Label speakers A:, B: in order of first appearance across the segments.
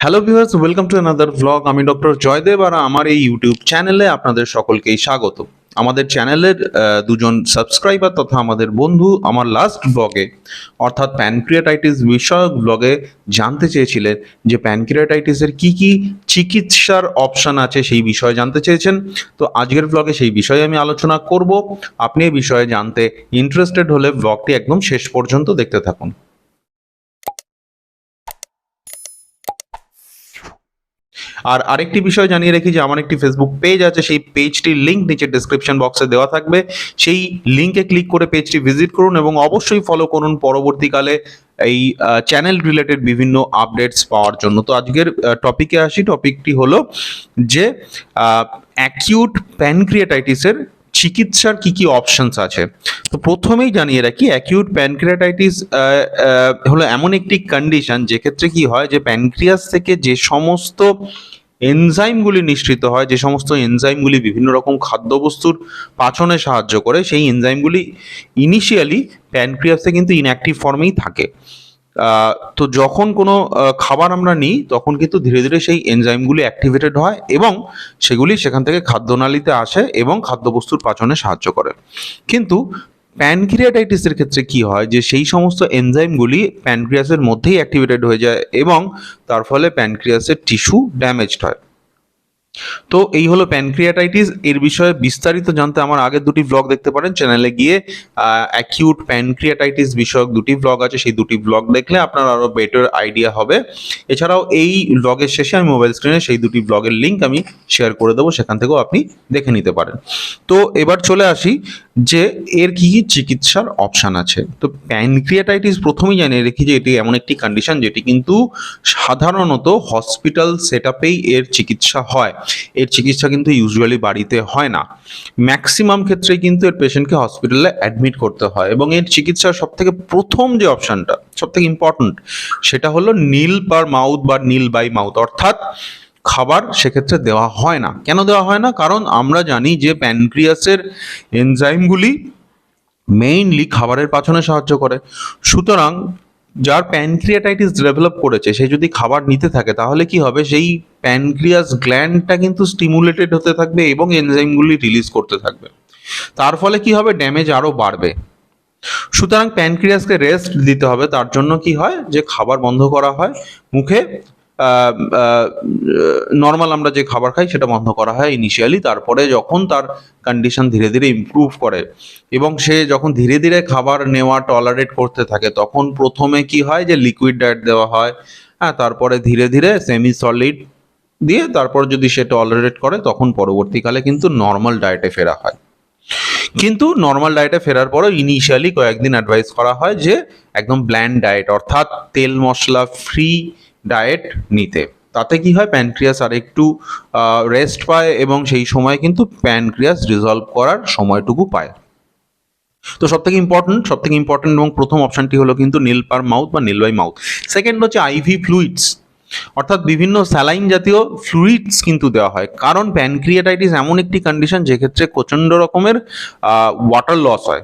A: Hello viewers welcome to another vlog আমি doctor Joydeb আর আমার এই ইউটিউব চ্যানেলে আপনাদের সকলকেই স্বাগত। আমাদের চ্যানেলের দুজন সাবস্ক্রাইবার তথা আমাদের বন্ধু আমার লাস্ট ব্লগে অর্থাৎ প্যানক্রিয়াটাইটিস বিষয়ক ব্লগে জানতে চেয়েছিলেন যে প্যানক্রিয়াটাইটিসের কি কি চিকিৎসার অপশন আছে সেই বিষয়ে জানতে চেয়েছেন। তো আজকের ব্লগে সেই বিষয়ে আমি আলোচনা করব। আপনি এই বিষয়ে জানতে ইন্টারেস্টেড হলে ব্লগটি একদম শেষ পর্যন্ত দেখতে থাকুন। আর আরেকটি বিষয় জানিয়ে রাখি যে, আমার একটি ফেসবুক পেজ আছে, সেই পেজটির লিঙ্ক নিচে ডিসক্রিপশন বক্সে দেওয়া থাকবে। সেই লিঙ্কে ক্লিক করে পেজটি ভিজিট করুন এবং অবশ্যই ফলো করুন। পরবর্তীকালে এই চ্যানেল রিলেটেড বিভিন্ন আপডেটস পাওয়ার জন্য। তো আজকের টপিকে আসি। টপিকটি হলো যে অ্যাকিউট প্যানক্রিয়াটাইটিসের চিকিৎসার কি কি অপশনস আছে? তো প্রথমেই জানিয়ে রাখি অ্যাকিউট প্যানক্রিয়াটাইটিস হলো এমন একটি কন্ডিশন যেক্ষেত্রে কি হয় যে প্যানক্রিয়াস থেকে যে সমস্ত এনজাইমগুলি নিঃসৃত হয়, যে সমস্ত এনজাইমগুলি বিভিন্ন রকম খাদ্যবস্তুর পাচনে সাহায্য করে, সেই এনজাইমগুলি ইনিশিয়ালি প্যানক্রিয়াসে কিন্তু ইনঅ্যাক্টিভ ফর্মেই থাকে। তো যখন কোনো খাবার আমরা নিই, তখন কিন্তু ধীরে ধীরে সেই এনজাইমগুলি অ্যাক্টিভেটেড হয় এবং সেগুলি সেখান থেকে খাদ্যনালীতে আসে এবং খাদ্যবস্তুর পাচনে সাহায্য করে। কিন্তু প্যানক্রিয়াটাইটিসের ক্ষেত্রে কি হয় যে, সেই সমস্ত এনজাইমগুলি প্যানক্রিয়াসের মধ্যেই অ্যাক্টিভেটেড হয়ে যায় এবং তার ফলে প্যানক্রিয়াসের টিস্যু ড্যামেজড হয়। তো এই হলো প্যানক্রিয়াটাইটিস এর বিষয়ে বিস্তারিত জানতে আমার আগের দুটি ব্লগ দেখতে পারেন। চ্যানেলে গিয়ে অ্যাকিউট প্যানক্রিয়াটাইটিস বিষয়ক দুটি ব্লগ আছে। সেই দুটি ব্লগ দেখলে আপনার আরও বেটার আইডিয়া হবে। এছাড়াও এই ব্লগের শেষে আমি মোবাইল স্ক্রিনে সেই দুটি ব্লগের লিঙ্ক আমি শেয়ার করে দেবো। সেখান থেকেও আপনি দেখে নিতে পারেন। তো এবার চলে আসি যে এর কি কি চিকিৎসার অপশান আছে। তো প্যানক্রিয়াটাইটিস প্রথমেই জানিয়ে রেখি যে এটি এমন একটি কন্ডিশন যেটি কিন্তু সাধারণত হসপিটাল সেট এর চিকিৎসা হয়। এর চিকিৎসা কিন্তু ইউজুয়ালি বাড়িতে হয় না। ম্যাক্সিমাম ক্ষেত্রে কিন্তু এর পেশেন্টকে হসপিটালে অ্যাডমিট করতে হয় এবং এর চিকিৎসার সব থেকে প্রথম যে অপশানটা সব থেকে ইম্পর্ট্যান্ট সেটা হলো নীল পার মাউথ বা নীল বাই মাউথ অর্থাৎ খাবার সেক্ষেত্রে দেওয়া হয় না। কেন দেওয়া হয় না? কারণ আমরা জানি যে প্যানক্রিয়াসের এনজাইমগুলি মেইনলি খাবারের পাচনে সাহায্য করে। সুতরাং যার প্যানক্রিয়াটাইটিস ডেভেলপ করেছে, সে যদি খাবার নিতে থাকে, তাহলে কি হবে? সেই প্যানক্রিয়াস গ্ল্যান্ডটা কিন্তু স্টিমুলেটেড হতে থাকবে এবং এনজাইমগুলি রিলিজ করতে থাকবে। তার ফলে কি হবে? ড্যামেজ আরও বাড়বে। সুতরাং প্যানক্রিয়াসকে রেস্ট দিতে হবে। তার জন্য কি হয়? যে খাবার বন্ধ করা হয়, মুখে নর্মাল আমরা যে খাবার খাই সেটা বন্ধ করা হয় ইনিশিয়ালি তারপরে যখন তার কন্ডিশন ধীরে ধীরে ইমপ্রুভ করে এবং সে যখন ধীরে ধীরে খাবার নেওয়া টলারেট করতে থাকে, তখন প্রথমে কি হয় যে লিকুইড ডায়েট দেওয়া হয় হ্যাঁ তারপরে ধীরে ধীরে সেমি সলিড দিয়ে তারপর যদি সে টলারেট করে, তখন পরবর্তীকালে কিন্তু নর্মাল ডায়েটে ফেরা হয়। কিন্তু নর্মাল ডায়েটে ফেরার পরেও ইনিশিয়ালি কয়েকদিন অ্যাডভাইস করা হয় যে একদম ব্ল্যান্ড ডায়েট অর্থাৎ তেল মশলা ফ্রি ডায়েট নিতে। তাতে কি হয়? প্যানক্রিয়াস আর একটু রেস্ট পায় এবং সেই সময় কিন্তু প্যানক্রিয়াস রিজলভ করার সময়টুকু পায়। তো সব থেকে ইম্পর্টেন্ট সব থেকে ইম্পর্টেন্ট এবং প্রথম অপশনটি হলো কিন্তু নীল পার মাউথ বা নীল বাই মাউথ সেকেন্ড হচ্ছে আইভি ফ্লুইডস অর্থাৎ বিভিন্ন স্যালাইন জাতীয় ফ্লুইডস কিন্তু দেওয়া হয়। কারণ প্যানক্রিয়াটাইটিস এমন একটি কন্ডিশন যেক্ষেত্রে প্রচণ্ড রকমের ওয়াটার লস হয়।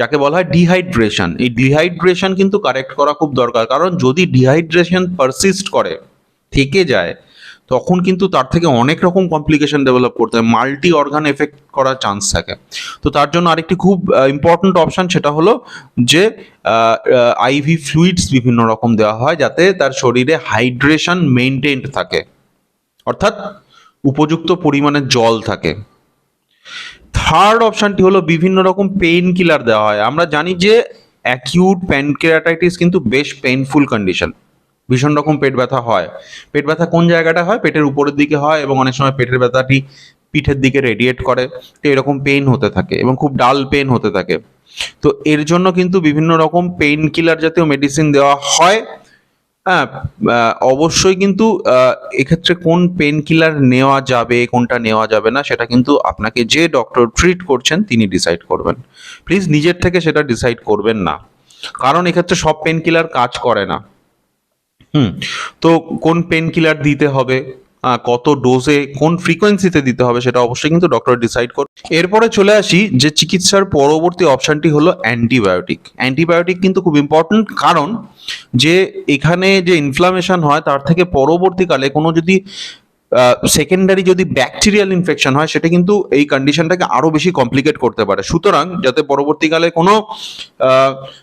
A: যাকে বলা হয় ডিহাইড্রেশন এই ডিহাইড্রেশন কিন্তু কারেক্ট করা খুব দরকার, কারণ যদি ডিহাইড্রেশন পারসিস্ট করে, থেকে যায়, তখন কিন্তু তার থেকে অনেক রকম কমপ্লিকেশন ডেভেলপ করতে হয় মাল্টি অর্গান এফেক্ট করার চান্স থাকে। তো তার জন্য আরেকটি খুব ইম্পর্ট্যান্ট অপশান সেটা হলো যে আইভি ফ্লুইডস বিভিন্ন রকম দেওয়া হয় যাতে তার শরীরে হাইড্রেশন মেনটেন্ড থাকে। অর্থাৎ উপযুক্ত পরিমাণে জল থাকে। থার্ড অপশনটি হলো বিভিন্ন রকম পেইন কিলার দেওয়া হয়। আমরা জানি যে অ্যাকিউট প্যানক্রিয়াটাইটিস কিন্তু বেশ পেইনফুল কন্ডিশন ভীষণ রকম পেট ব্যথা হয়। পেট ব্যথা কোন জায়গাটা হয়? পেটের উপরের দিকে হয় এবং অনেক সময় পেটের ব্যথাটি পিঠের দিকে রেডিয়েট করে। তো এরকম পেইন হতে থাকে এবং খুব ডাল পেইন হতে থাকে। তো এর জন্য কিন্তু বিভিন্ন রকম পেইন কিলার জাতীয় মেডিসিন দেওয়া হয়। হ্যাঁ অবশ্যই কিন্তু এক্ষেত্রে কোন পেন কিলার নেওয়া যাবে, কোনটা নেওয়া যাবে না, সেটা কিন্তু আপনাকে যে ডক্টর ট্রিট করছেন, তিনি ডিসাইড করবেন। প্লিজ নিজের থেকে সেটা ডিসাইড করবেন না। কারণ এক্ষেত্রে সব পেন কিলার কাজ করে না। হুম, তো কোন পেন কিলার দিতে হবে? কত ডোজে কোন ফ্রিকোয়েন্সিতে দিতে হবে সেটা অবশ্যই কিন্তু ডক্টর ডিসাইড করে এরপরে চলে আসি যে চিকিৎসার পরবর্তী অপশনটি হলো অ্যান্টিবায়োটিক অ্যান্টিবায়োটিক কিন্তু খুব ইম্পর্ট্যান্ট কারণ যে এখানে যে ইনফ্লামেশন হয় তার থেকে পরবর্তীকালে কোনো যদি সেকেন্ডারি যদি ব্যাকটেরিয়াল ইনফেকশন হয় সেটা কিন্তু এই কন্ডিশনটাকে আরও বেশি কমপ্লিকেট করতে পারে। সুতরাং যাতে পরবর্তীকালে কোনো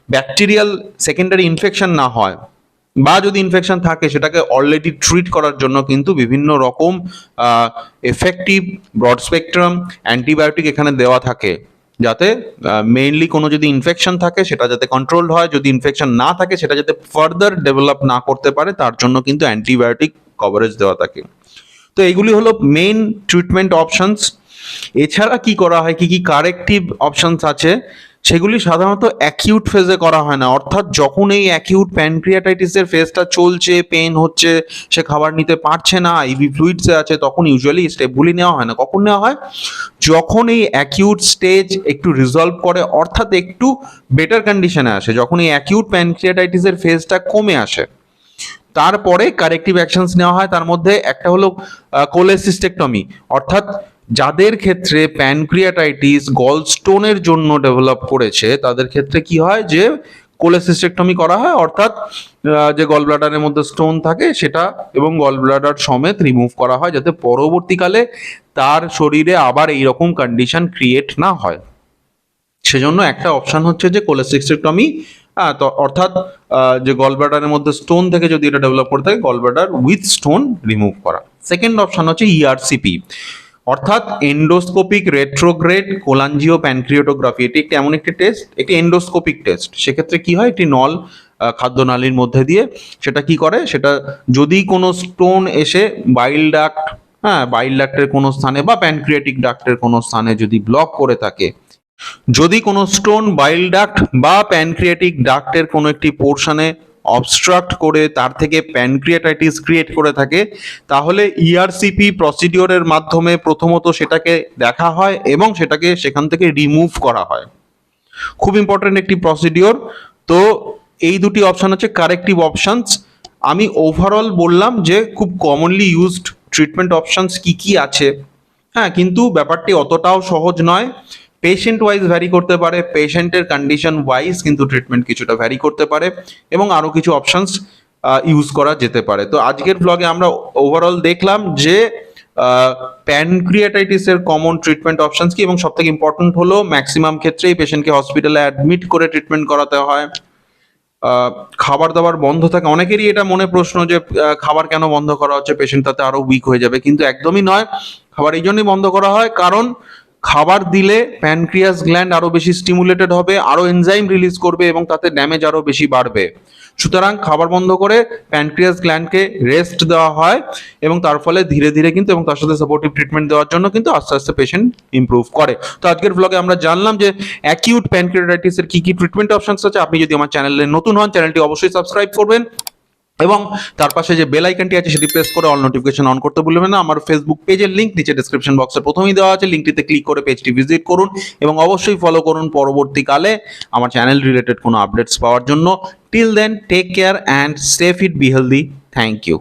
A: ব্যাকটেরিয়াল সেকেন্ডারি ইনফেকশন না হয় বা যদি ইনফেকশন থাকে, সেটাকে অলরেডি ট্রিট করার জন্য কিন্তু বিভিন্ন রকম এফেক্টিভ ব্রড স্পেকট্রাম অ্যান্টিবায়োটিক এখানে দেওয়া থাকে। যাতে মেইনলি কোনো যদি ইনফেকশন থাকে, সেটা যাতে কন্ট্রোল হয়। যদি ইনফেকশন না থাকে, সেটা যাতে ফার্দার ডেভেলপ না করতে পারে, তার জন্য কিন্তু অ্যান্টিবায়োটিক কভারেজ দেওয়া থাকে। তো এগুলি হলো মেইন ট্রিটমেন্ট অপশনস এছাড়া কি করা হয়? কি কি কারেক্টিভ অপশনস আছে? সেগুলি সাধারণত অ্যাকিউট ফেজে করা হয় না। অর্থাৎ যখন এই অ্যাকিউট প্যানক্রিয়াটাইটিসের ফেজটা চলছে পেন হচ্ছে, সে খাবার নিতে পারছে না আইভি ফ্লুইডসে আছে, তখন ইউজুয়ালি স্টেপগুলি নেওয়া হয় না। কখন নেওয়া হয়? যখন এই অ্যাকিউট স্টেজ একটু রিজলভ করে, অর্থাৎ একটু বেটার কন্ডিশনে আসে। যখন এই অ্যাকিউট প্যানক্রিয়াটাইটিসের ফেজটা কমে আসে, তারপরে কারেক্টিভ অ্যাকশনস নেওয়া হয়। তার মধ্যে একটা হলো কোলেসিস্টেকটমি অর্থাৎ যাদের ক্ষেত্রে প্যানক্রিয়াটাইটিস গলস্টোনের জন্য ডেভেলপ করেছে, তাদের ক্ষেত্রে কি হয় যে কোলেসিস্টেকটমি করা হয়, অর্থাৎ যে গল ব্লাডারের মধ্যে স্টোন থাকে সেটা এবং গল ব্লাডার সমেত রিমুভ করা হয় যাতে পরবর্তীকালে তার শরীরে আবার এইরকম কন্ডিশন ক্রিয়েট না হয়। সেজন্য একটা অপশান হচ্ছে যে কোলেসিস্টেকটমি অর্থাৎ যে গলব্লাডারের মধ্যে স্টোন থেকে যদি এটা ডেভেলপ করে থাকে gall gallbladder with stone remove করা। সেকেন্ড অপশান হচ্ছে E ইআরসিপি অর্থাৎ এন্ডোস্কোপিক রেট্রোগ্রেড কোলাঞ্জিও প্যানক্রিওটোগ্রাফি এটি একটি এমন একটি টেস্ট একটি এন্ডোস্কোপিক টেস্ট সেক্ষেত্রে কি হয়? একটি নল খাদ্যনালীর মধ্যে দিয়ে সেটা কি করে? সেটা যদি কোনো স্টোন এসে বাইল ডাক্ট হ্যাঁ বাইল ডাক্টের কোনো স্থানে বা প্যানক্রিয়াটিক ডাক্টের কোনো স্থানে যদি ব্লক করে থাকে, যদি কোনো স্টোন বাইল ডাক্ট বা প্যানক্রিয়াটিক ডাক্টের কোনো একটি পোর্শনে অবস্ট্রাক্ট করে, তার থেকে প্যানক্রিয়াটাইটিস ক্রিয়েট করে থাকে, তাহলে E ইআরসিপি প্রসিডিওরের মাধ্যমে প্রথমত সেটাকে দেখা হয় এবং সেটাকে সেখান থেকে রিমুভ করা হয়। খুব ইম্পর্টেন্ট একটি প্রসিডিওর তো এই দুটি অপশান হচ্ছে কারেক্টিভ অপশনস আমি ওভারঅল বললাম যে খুব কমনলি ইউজড ট্রিটমেন্ট অপশানস কি কি আছে। হ্যাঁ কিন্তু ব্যাপারটি অতটাও সহজ নয়। পেশেন্ট ওয়াইজ ভ্যারি করতে পারে পেশেন্টের কন্ডিশন ওয়াইজ কিন্তু ট্রিটমেন্ট কিছুটা ভ্যারি করতে পারে এবং আরও কিছু অপশানস ইউজ করা যেতে পারে। তো আজকের ব্লগে আমরা ওভারঅল দেখলাম যে প্যানক্রিয়াটাইটিসের কমন ট্রিটমেন্ট অপশানস কি এবং সব থেকে ইম্পর্টেন্ট হলো ম্যাক্সিমাম ক্ষেত্রেই পেশেন্টকে হসপিটালে অ্যাডমিট করে ট্রিটমেন্ট করাতে হয়। খাবার দাবার বন্ধ থাকে। অনেকেরই এটা মনে প্রশ্ন যে খাবার কেন বন্ধ করা হচ্ছে? পেশেন্ট তাতে আরও উইক হয়ে যাবে। কিন্তু একদমই নয়। খাবার এই জন্যই বন্ধ করা হয়। কারণ খাবার দিলে প্যানক্রিয়াস গ্ল্যান্ড আরও বেশি স্টিমুলেটেড হবে, আরও এনজাইম রিলিজ করবে এবং তাতে ড্যামেজ আরও বেশি বাড়বে। সুতরাং খাবার বন্ধ করে প্যানক্রিয়াস গ্ল্যান্ডকে রেস্ট দেওয়া হয় এবং তার ফলে ধীরে ধীরে কিন্তু এবং তার সাথে সাপোর্টিভ ট্রিটমেন্ট দেওয়ার জন্য কিন্তু আস্তে আস্তে পেশেন্ট ইমপ্রুভ করে। তো আজকের ব্লগে আমরা জানলাম যে অ্যাকিউট প্যানক্রিয়াটাইটিসের কি কি ট্রিটমেন্ট অপশনস আছে। আপনি যদি আমার চ্যানেলে নতুন হন চ্যানেলটি অবশ্যই সাবস্ক্রাইব করবেন। এবং তার পাশে যে বেল আইকনটি আছে, সেটি প্রেস করে অল নোটিফিকেশন অন করতে ভুলবেন না। আমার ফেসবুক পেজের লিঙ্ক নিচে ডেসক্রিপশন বক্সে প্রথমেই দেওয়া আছে। লিঙ্কটিতে ক্লিক করে পেজটি ভিজিট করুন এবং অবশ্যই ফলো করুন। পরবর্তীকালে আমার চ্যানেল রিলেটেড কোনো আপডেটস পাওয়ার জন্য। Till then take care and safe it be healthy thank you